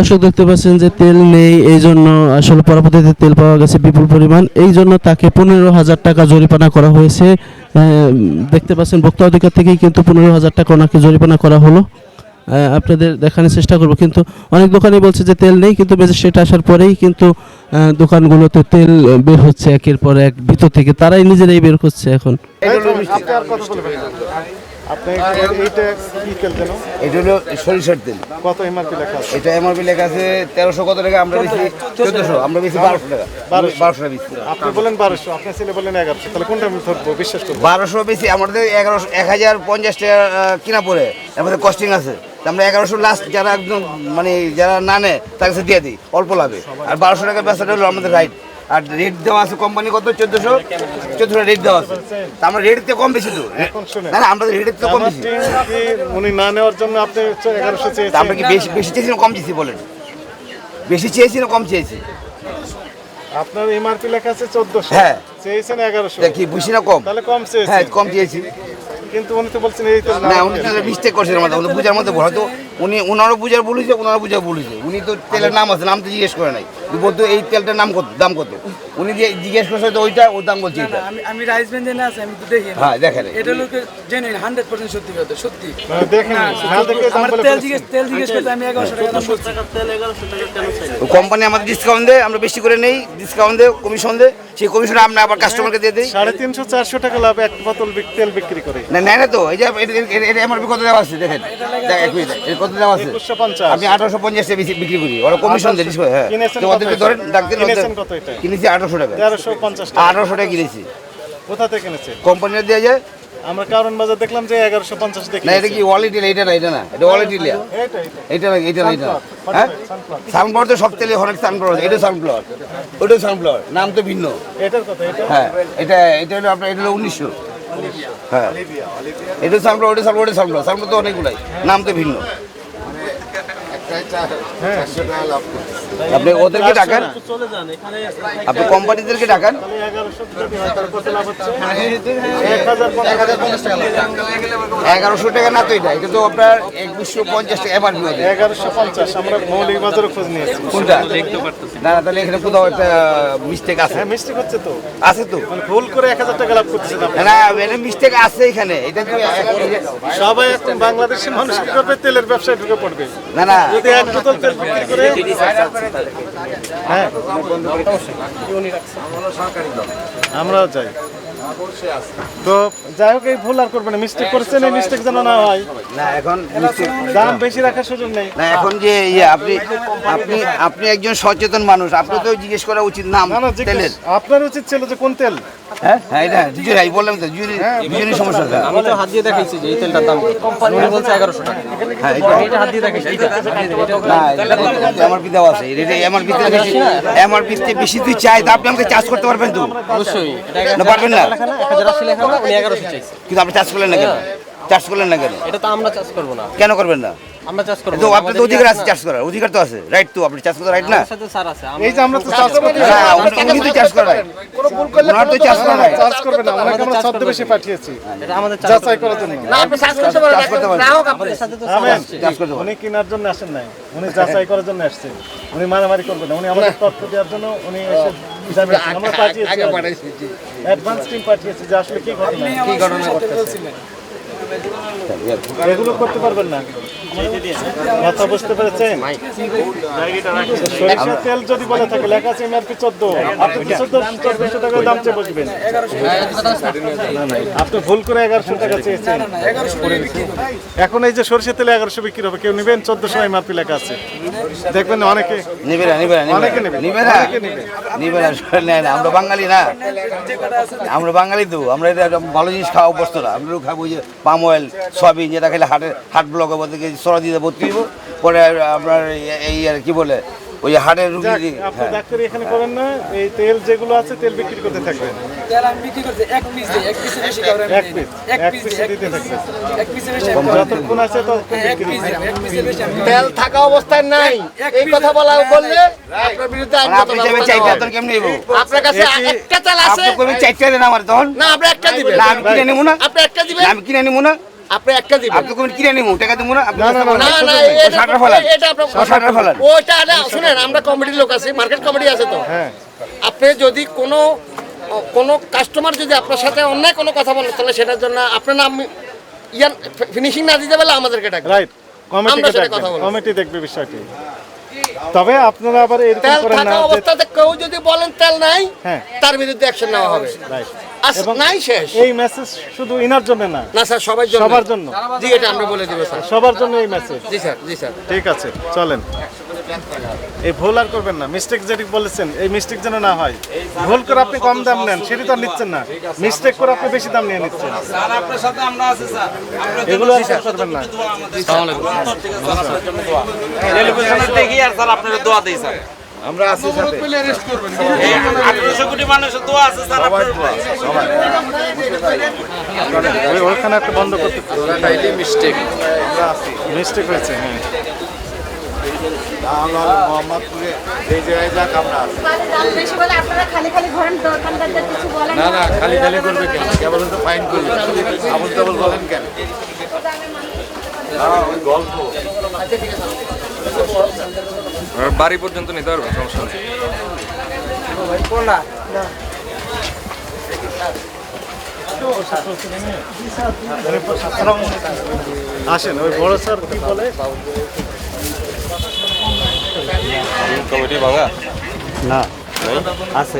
দর্শক দেখতে পাচ্ছেন যে তেল নেই, এই জন্য আসলে পরবর্তীতে তেল পাওয়া গেছে বিপুল পরিমাণ। এই জন্য তাকে পনেরো হাজার টাকা জরিমানা করা হয়েছে। দেখতে পাচ্ছেন ভোক্তা অধিকার থেকেই কিন্তু পনেরো হাজার টাকা ওনাকে জরিমানা করা হলো। আপনাদের দেখানোর চেষ্টা করব। কিন্তু অনেক দোকানই বলছে যে তেল নেই, কিন্তু ম্যাজিস্ট্রেট আসার পরেই কিন্তু দোকানগুলোতে তেল বের হচ্ছে একের পর এক ভিতর থেকে। তারাই নিজেরাই বের করছে এখন। আপনি এইটা কি তেল যেন? এটা হলো সরিষার তেল। কত এমআরপি লেখা আছে? এটা এমআরপি লেখা আছে তেরোশো কত টাকা আমরা বেশি চোদ্দশো আমরা বেশি বারোশো। টাকা। বারোশো। টাকা বেশি। আপনি বলেন বারোশো আপনার ছেলে বলেন এগারোশো তাহলে কোনটা আমি ধরবো বিশ্বাস করব? বারোশো বেশি আমাদের এগারোশো এক হাজার পঞ্চাশ টাকা কিনা পড়ে। আমাদের কস্টিং আছে। আমরা এগারোশো লাস্ট যারা একদম মানে যারা না নেয় তার কাছে দিয়ে দিই অল্প লাভে। আর বারোশো টাকা ব্যবসাটা হলো আমাদের রাইট আর রেট দেওয়া আছে কোম্পানি কত? চোদ্দশো? চোদ্দশো রেট দেওয়া আছে। তা আমরা রেটের কম বেশি তো। এখন শুনে না না আমরা রেটের থেকে কম বেশি। উনি না নেওয়ার জন্য আপনি এগারোশো তা আমরা কি বেশি বেশি চেয়েছি না কম চেয়েছি বলেন? বেশি চেয়েছি না কম চেয়েছি? আপনার এমআরপি লেখা আছে চোদ্দশো। হ্যাঁ। চেয়েছেন এগারোশো। তা কি বেশি না কম। তাহলে কম হ্যাঁ কম চেয়েছি। কিন্তু উনি তো বলছেন এই তেল না উনি তাহলে মিস্টেক করছেন আমাদের। উনি বুঝার মধ্যে হয়তো উনি ওনারও বুঝার বলেছে ওনারও বুঝার ভুল হয়েছে উনি তো তেলের নাম আছে নাম তো জিজ্ঞেস করে নাই বলতো এই তেলটার নাম কত দাম কত উনি যে জিজ্ঞেস করছে তো ওইটা ওর দাম বলছে এটা আমি আমি রাইস ব্যান্ডে আছে আমি তো দেখি হ্যাঁ দেখেন এটা লোকে জেনুইন হান্ড্রেড পার্সেন্ট সত্যি কথা সত্যি দেখেন না দেখে আমার তেল জিজ্ঞেস তেল জিজ্ঞেস করতে আমি এগারোশো টাকা বলছি। কোম্পানি আমাদের ডিসকাউন্ট দেয় আমরা বেশি করে নেই ডিসকাউন্ট দেয় কমিশন দেয় সেই কমিশন আমরা আবার কাস্টমারকে দিয়ে দিই সাড়ে তিনশো চারশো টাকা লাভ এক বোতল তেল বিক্রি করে না না তো এই যে এটা আমার কত দেওয়া আছে দেখেন এক মিনিট কত দেওয়া আছে? আমি আঠারোশো পঞ্চাশ বিক্রি করি। ওরা কমিশন দেয় হ্যাঁ। তো ওদেরকে ধরেন ডাক্তার কিনেছেন কত এটা? কিনেছি আঠারোশো টাকা। আঠারোশো টাকা কিনেছি। কোথা থেকে কিনেছে কোম্পানির দেওয়া যায়? আমরা কারণ বাজার দেখলাম যে এগারোশো পঞ্চাশ দেখি না এটা কি ওয়ালিটি এটা না এটা না এটা ওয়ালিটি লিয়া এটা এটা না এটা না এটা না। হ্যাঁ? সানফ্লাওয়ার তো সব তেলে অনেক সানফ্লাওয়ার। এটা সানফ্লাওয়ার ওটা সানফ্লাওয়ার নাম তো ভিন্ন। এটার কথা এটা? হ্যাঁ এটা এটা হলো আপনার এটা হলো উনিশশো। হ্যাঁ। এটা সানফ্লাওয়ার ওটা সানফ্লাওয়ার ওটা সানফ্লাওয়ার সানফ্লাওয়ার তো অনেকগুলাই। নাম তো ভিন্ন। আপনি ওদেরকে ডাকান? আপনি কোম্পানিদেরকে ডাকান? এগারোশো হয় এগারোশো টাকা না তো এটা এটা তো আপনার একুশশো পঞ্চাশ টাকা এমআরপি এগারোশো পঞ্চাশ আমরা মৌলিক বাজারও খোঁজ নিয়েছি কোনটা? না না তাহলে এখানে কোথাও একটা মিস্টেক আছে। হ্যাঁ মিষ্টি হচ্ছে তো। আছে তো। মানে ভুল করে এক হাজার টাকা লাভ করছে না এটা মিস্টেক আছে এখানে। এটা সবাই এখন বাংলাদেশের মানুষ কি করবে তেলের ব্যবসায় ঢুকে পড়বে? না না। যদি এক বোতল তেল বিক্রি করে হ্যাঁ। আমরাও যাই তো যাই হোক এই ভুল আর করবে না। মিস্টেক করছেন এই মিস্টেক যেন না হয়। না এখন দাম বেশি রাখার সুযোগ নেই। না এখন যে ইয়ে আপনি আপনি আপনি একজন সচেতন মানুষ। আপনি তো জিজ্ঞেস করা উচিত নাম তেলের। আপনার উচিত ছিল যে কোন তেল? হ্যাঁ? হ্যাঁ এটা দুজনে আমি বললাম তো দুজনে দুজনে সমস্যা আমি তো হাত দিয়ে দেখাইছি যে এই তেলটার দাম উনি বলছে এগারোশো টাকা। হ্যাঁ এটা এটা হাত দিয়ে দেখাইছি। না এটা আমার পি দেওয়া আছে? এটা আমার পিতে বেশি আমার পিতে বেশি তুই চাই তা আপনি আমাকে চার্জ করতে পারবেন তো? অবশ্যই। না পারবেন না? কিন্তু আপনি চার্জ করলেন না কেন? চার্জ করলেন না কেন? এটা তো আমরা চাষ করব না। কেন করবেন না? আমরা চাষ করব তো আপনার অধিকার আছে চার্জ করার অধিকার তো আছে রাইট তো? আপনি চার্জ করতে রাইট না? সাথে স্যার আছে এই যে আমরা তো চার্জ করতে না উনি- তো। করবে না আমরা পাঠিয়েছি। এটা আমাদের চাষ যাচাই করার জন্য। করতে সাথে তো। করতে উনি কেনার জন্য আসেন নাই। উনি যাচাই করার জন্য আসছেন উনি মারামারি করবেন না। উনি আমাদের তথ্য দেওয়ার জন্য উনি এসে আমরা পাঠিয়েছি অ্যাডভান্স টিম পাঠিয়েছি যে আসলে কি ঘটনা। কি ঘটনা ঘটতেছে? এগুলো করতে পারবেন না। কথা বুঝতে পেরেছেন? সরিষার তেল যদি বলে থাকে লেখা আছে এমআরপি চোদ্দ। আপনি কি চোদ্দ চোদ্দশো টাকার দাম চেয়ে বসবেন? না, না, আপনি ভুল করে এগারোশো টাকা চেয়েছেন। এখন এই যে সরিষার তেলে এগারোশো বিক্রি হবে কেউ নেবেন? চোদ্দশো এমআরপি লেখা আছে। দেখবেন অনেকে নিবে না নিবে না অনেকে নিবে নেবে। না নিবে না অনেকে নেবে। না আমরা বাঙালি না। আমরা বাঙালি তো আমরা এটা একটা ভালো জিনিস খাওয়া অভ্যস্ত না। আমরা খাব যে পাম অয়েল সয়াবিন যেটা খেলে হাটের, হাট ব্লকে বলতে সরা দিয়ে ভর্তি হইব। পরে আপনার এই আর কি বলে ওই রুগী আপনি হ্যাঁ। ডাক্তারি এখানে করেন না এই তেল যেগুলো আছে তেল বিক্রি করতে থাকবেন। তেল আমি বিক্রি করতে এক পিস দিই এক পিসে বেশি এক piece, এক পিস দিতে piece। থাকবে। এক পিসে বেশি আমি যতক্ষণ আছে ততক্ষণ হ্যাঁ, এক বিক্রি পিস এক পিসে বেশি তেল থাকা অবস্থায় নাই। এই কথা বলা বললে আপনার বিরুদ্ধে আপনি যাবেন চাইতে কেমনি নেব? আপনার কাছে একটা তেল আছে। আপনি কবে চাইতে দেন আমার তখন না আপনি একটা দিবেন। না আমি কিনে নেব না। আপনি একটা দিবেন। আমি কিনে নেব না। আপনি একটা দিবেন আপনি কোন কিনে নিবো টাকা দেবো না? না, না, না, এটা শাটার ফেলান এটা আপনার ও শাটার ফেলান ওইটা না শুনেন আমরা কমিটির লোক আছি মার্কেট কমিটি আছে তো। হ্যাঁ। আপনি যদি কোনো কোনো কাস্টমার যদি আপনার সাথে অন্যায় কোনো কথা বলে তাহলে সেটার জন্য আপনার নাম ইয়ান ফিনিশিং না দিতে পারলে আমাদেরকে ডাকবেন। রাইট কথা বলব। কমিটি দেখবে বিষয়টি। তবে আপনারা আবার এরকম করেন না থাকা অবস্থাতে কেউ যদি বলেন তেল নাই হ্যাঁ। তার বিরুদ্ধে অ্যাকশন নেওয়া হবে। রাইট নাই শেষ। এই মেসেজ শুধু ইনার জন্য না না স্যার সবার জন্য। সবার জন্য। জি এটা আমরা বলে দিব স্যার। সবার জন্য এই মেসেজ জি স্যার জি স্যার। ঠিক আছে চলেন। এই ভুল আর করবেন না। মিস্টেক যেটি বলেছেন এই মিস্টেক যেন না হয়। ভুল করে আপনি কম দাম নেন সেটি তো নিচ্ছেন না। মিস্টেক করে আপনি বেশি দাম নিয়ে নিচ্ছেন। স্যার আপনার সাথে আমরা আছি স্যার। এগুলো আর করবেন না। টেলিভিশনে দেখি আর স্যার আপনার দোয়া দেই স্যার। আমরা আছি সাথে। আঠারোশো কোটি মানুষের দোয়া আছে স্যার আপনার ওইখানে একটা বন্ধ করতে মিস্টেক মিস্টেক হয়েছে হ্যাঁ। মোহাম্মদপুরে এই জায়গায় যাক আমরা। আছি বাজারে দাম বেশি বলে আপনারা খালি খালি ঘোরেন দোকানদারদের কিছু বলেন না। না খালি খালি করবে কেন? কেবল তো ফাইন করবে? আবল তাবল বলেন কেন? বাড়ি পর্যন্ত নিতে পারবেন সমস্যা নেই। আসেন ওই বড় স্যার কি বলে? কমিটি ভাঙা না আছে।